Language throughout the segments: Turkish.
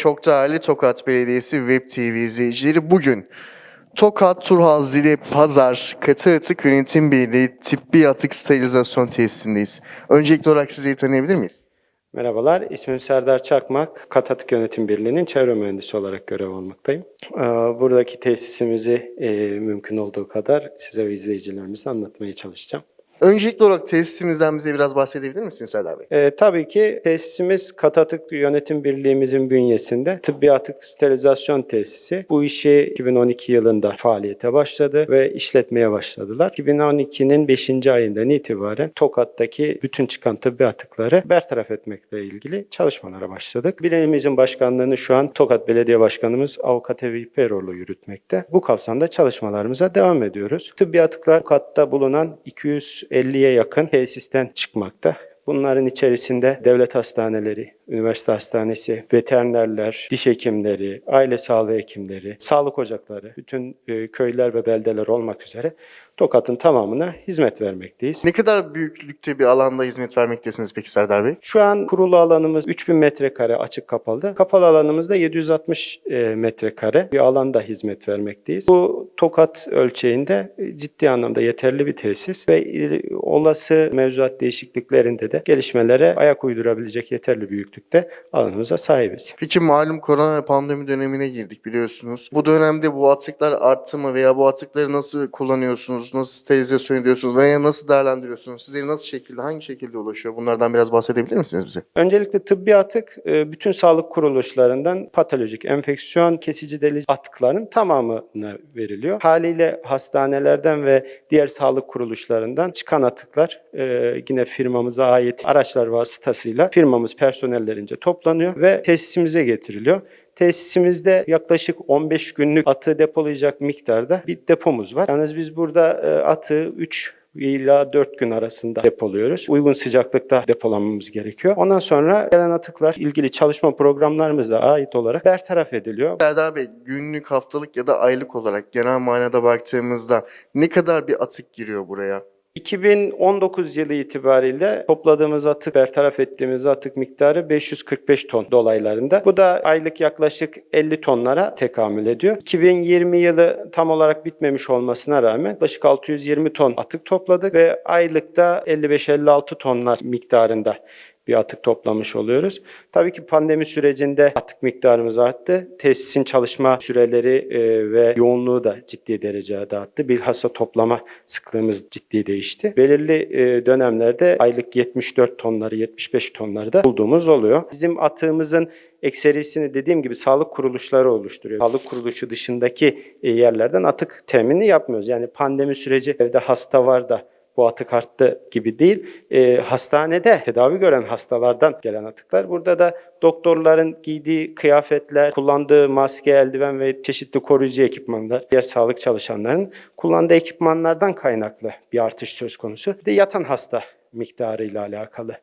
çok değerli Tokat Belediyesi Web TV izleyicileri bugün Tokat Turhal Zili Pazar Katı Atık Yönetim Birliği Tıbbi Atık Sterilizasyon Tesisindeyiz. Öncelikli olarak sizleri tanıyabilir miyiz? Merhabalar, ismim Serdar Çakmak. Katatık Yönetim Birliği'nin çevre mühendisi olarak görev almaktayım. Ee, Buradaki tesisimizi e, mümkün olduğu kadar size ve izleyicilerimize anlatmaya çalışacağım. Öncelikli olarak tesisimizden bize biraz bahsedebilir misiniz Serdar Bey? Ee, tabii ki tesisimiz Katatık Yönetim Birliği'mizin bünyesinde tıbbi atık sterilizasyon tesisi. Bu işi 2012 yılında faaliyete başladı ve işletmeye başladılar. 2012'nin 5. ayından itibaren Tokat'taki bütün çıkan tıbbi atıkları bertaraf etmekle ilgili çalışmalara başladık. Birliğimizin başkanlığını şu an Tokat Belediye Başkanımız Avukat Evi Peroğlu yürütmekte. Bu kapsamda çalışmalarımıza devam ediyoruz. Tıbbi atıklar Tokat'ta bulunan 250'ye yakın tesisten çıkmakta. Bunların içerisinde devlet hastaneleri, üniversite hastanesi, veterinerler, diş hekimleri, aile sağlığı hekimleri, sağlık ocakları, bütün e, köyler ve beldeler olmak üzere Tokat'ın tamamına hizmet vermekteyiz. Ne kadar büyüklükte bir alanda hizmet vermektesiniz peki Serdar Bey? Şu an kurulu alanımız 3000 metrekare açık kapalı. Kapalı alanımızda 760 e, metrekare bir alanda hizmet vermekteyiz. Bu Tokat ölçeğinde e, ciddi anlamda yeterli bir tesis ve olası mevzuat değişikliklerinde de gelişmelere ayak uydurabilecek yeterli büyüklükte alanımıza sahibiz. Peki malum korona ve pandemi dönemine girdik biliyorsunuz. Bu dönemde bu atıklar arttı mı veya bu atıkları nasıl kullanıyorsunuz, nasıl sterilizasyon ediyorsunuz veya nasıl değerlendiriyorsunuz? Sizlere nasıl şekilde, hangi şekilde ulaşıyor? Bunlardan biraz bahsedebilir misiniz bize? Öncelikle tıbbi atık e, bütün sağlık kuruluşlarından patolojik enfeksiyon kesici delici atıkların tamamına veriliyor. Haliyle hastanelerden ve diğer sağlık kuruluşlarından çıkan atıklar e, yine firmamıza ait araçlar vasıtasıyla firmamız personellerince toplanıyor ve tesisimize getiriliyor. Tesisimizde yaklaşık 15 günlük atığı depolayacak miktarda bir depomuz var. Yalnız biz burada e, atığı 3 ila 4 gün arasında depoluyoruz. Uygun sıcaklıkta depolamamız gerekiyor. Ondan sonra gelen atıklar ilgili çalışma programlarımıza ait olarak bertaraf ediliyor. Serdar Bey, günlük, haftalık ya da aylık olarak genel manada baktığımızda ne kadar bir atık giriyor buraya? 2019 yılı itibariyle topladığımız atık, bertaraf ettiğimiz atık miktarı 545 ton dolaylarında. Bu da aylık yaklaşık 50 tonlara tekamül ediyor. 2020 yılı tam olarak bitmemiş olmasına rağmen yaklaşık 620 ton atık topladık ve aylıkta 55-56 tonlar miktarında bir atık toplamış oluyoruz. Tabii ki pandemi sürecinde atık miktarımız arttı. Tesisin çalışma süreleri e, ve yoğunluğu da ciddi derecede arttı. Bilhassa toplama sıklığımız ciddi değişti. Belirli e, dönemlerde aylık 74 tonları, 75 tonları da bulduğumuz oluyor. Bizim atığımızın ekserisini dediğim gibi sağlık kuruluşları oluşturuyor. Sağlık kuruluşu dışındaki e, yerlerden atık temini yapmıyoruz. Yani pandemi süreci evde hasta var da bu atık arttı gibi değil. E, hastanede tedavi gören hastalardan gelen atıklar. Burada da doktorların giydiği kıyafetler, kullandığı maske, eldiven ve çeşitli koruyucu ekipmanlar, diğer sağlık çalışanlarının kullandığı ekipmanlardan kaynaklı bir artış söz konusu. Bir de yatan hasta miktarıyla alakalı.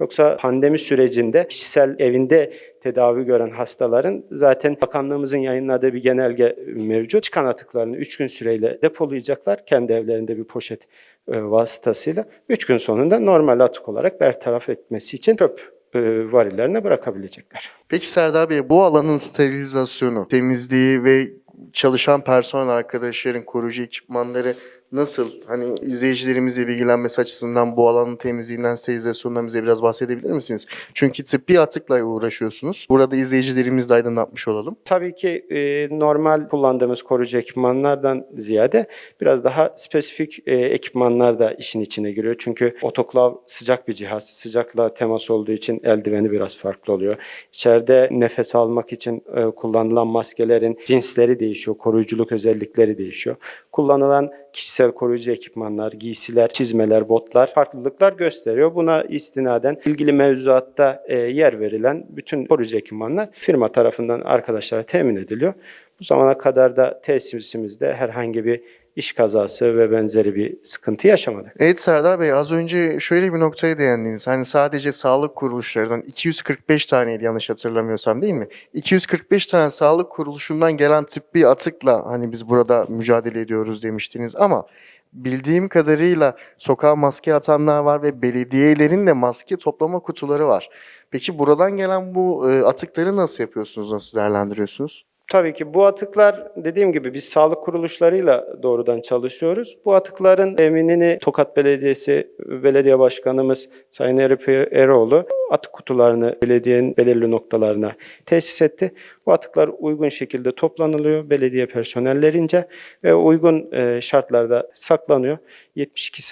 Yoksa pandemi sürecinde kişisel evinde tedavi gören hastaların zaten bakanlığımızın yayınladığı bir genelge mevcut. Çıkan atıklarını 3 gün süreyle depolayacaklar kendi evlerinde bir poşet vasıtasıyla. 3 gün sonunda normal atık olarak bertaraf etmesi için çöp e, varillerine bırakabilecekler. Peki Serdar Bey, bu alanın sterilizasyonu, temizliği ve çalışan personel arkadaşların koruyucu ekipmanları nasıl? Hani izleyicilerimizle bilgilenmesi açısından bu alanın temizliğinden, sterilizasyonundan bize biraz bahsedebilir misiniz? Çünkü tıbbi atıkla uğraşıyorsunuz. Burada izleyicilerimizi de aydınlatmış olalım. Tabii ki e, normal kullandığımız koruyucu ekipmanlardan ziyade biraz daha spesifik e, ekipmanlar da işin içine giriyor. Çünkü otoklav sıcak bir cihaz. Sıcakla temas olduğu için eldiveni biraz farklı oluyor. İçeride nefes almak için e, kullanılan maskelerin cinsleri değişiyor. Koruyuculuk özellikleri değişiyor. Kullanılan kişisel koruyucu ekipmanlar, giysiler, çizmeler, botlar farklılıklar gösteriyor. Buna istinaden ilgili mevzuatta e, yer verilen bütün koruyucu ekipmanlar firma tarafından arkadaşlara temin ediliyor. Bu zamana kadar da tesisimizde herhangi bir iş kazası ve benzeri bir sıkıntı yaşamadık. Evet Serdar Bey az önce şöyle bir noktaya değindiniz. Hani sadece sağlık kuruluşlarından 245 taneydi yanlış hatırlamıyorsam değil mi? 245 tane sağlık kuruluşundan gelen tıbbi atıkla hani biz burada mücadele ediyoruz demiştiniz ama bildiğim kadarıyla sokağa maske atanlar var ve belediyelerin de maske toplama kutuları var. Peki buradan gelen bu e, atıkları nasıl yapıyorsunuz, nasıl değerlendiriyorsunuz? Tabii ki bu atıklar dediğim gibi biz sağlık kuruluşlarıyla doğrudan çalışıyoruz. Bu atıkların eminini Tokat Belediyesi Belediye Başkanımız Sayın Erip Eroğlu atık kutularını belediyenin belirli noktalarına tesis etti. Bu atıklar uygun şekilde toplanılıyor belediye personellerince ve uygun e, şartlarda saklanıyor. 72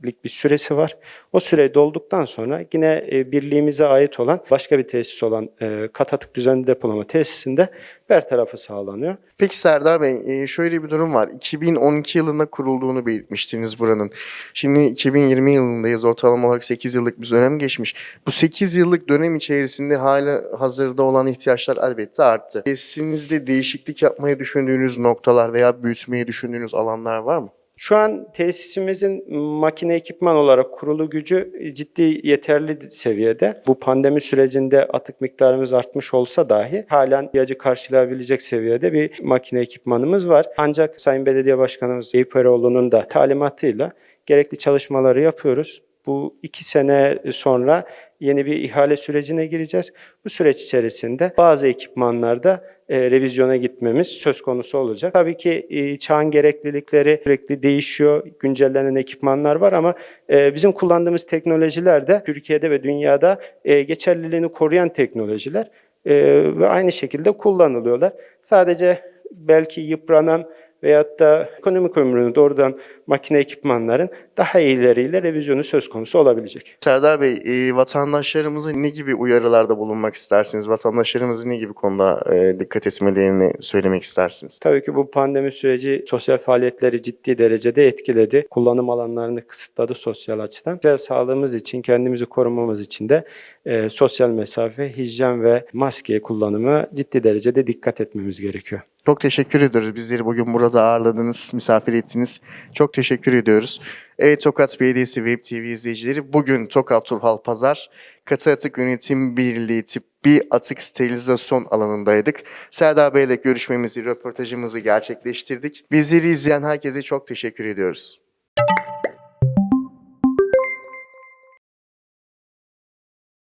saatlik bir süresi var. O süre dolduktan sonra yine e, birliğimize ait olan başka bir tesis olan e, kat atık düzenli depolama tesisinde bertarafı sağlanıyor. Peki Serdar Bey, e, şöyle bir durum var. 2012 yılında kurulduğunu belirtmiştiniz buranın. Şimdi 2020 yılındayız. Ortalama olarak 8 yıllık bir dönem geçmiş. Bu 8 yıllık dönem içerisinde hala hazırda olan ihtiyaçlar elbette arttı. Tesisinizde değişiklik yapmayı düşündüğünüz noktalar veya büyütmeyi düşündüğünüz alanlar var mı? Şu an tesisimizin makine ekipman olarak kurulu gücü ciddi yeterli seviyede. Bu pandemi sürecinde atık miktarımız artmış olsa dahi halen ihtiyacı karşılayabilecek seviyede bir makine ekipmanımız var. Ancak Sayın Belediye Başkanımız Eyüp Eroğlu'nun da talimatıyla gerekli çalışmaları yapıyoruz. Bu iki sene sonra yeni bir ihale sürecine gireceğiz. Bu süreç içerisinde bazı ekipmanlarda e, revizyona gitmemiz söz konusu olacak. Tabii ki e, çağın gereklilikleri sürekli değişiyor, güncellenen ekipmanlar var ama e, bizim kullandığımız teknolojiler de Türkiye'de ve dünyada e, geçerliliğini koruyan teknolojiler e, ve aynı şekilde kullanılıyorlar. Sadece belki yıpranan veyahut da ekonomik ömrünü doğrudan makine ekipmanların daha iyileriyle revizyonu söz konusu olabilecek. Serdar Bey, e, vatandaşlarımıza ne gibi uyarılarda bulunmak istersiniz? Vatandaşlarımızın ne gibi konuda e, dikkat etmelerini söylemek istersiniz? Tabii ki bu pandemi süreci sosyal faaliyetleri ciddi derecede etkiledi. Kullanım alanlarını kısıtladı sosyal açıdan. Sosyal sağlığımız için, kendimizi korumamız için de e, sosyal mesafe, hijyen ve maske kullanımı ciddi derecede dikkat etmemiz gerekiyor. Çok teşekkür ediyoruz. Bizleri bugün burada ağırladınız, misafir ettiniz. Çok teşekkür ediyoruz. Evet Tokat Belediyesi Web TV izleyicileri bugün Tokat Turhal Pazar Katı Atık Yönetim Birliği tip bir atık sterilizasyon alanındaydık. Serdar Bey ile görüşmemizi, röportajımızı gerçekleştirdik. Bizleri izleyen herkese çok teşekkür ediyoruz.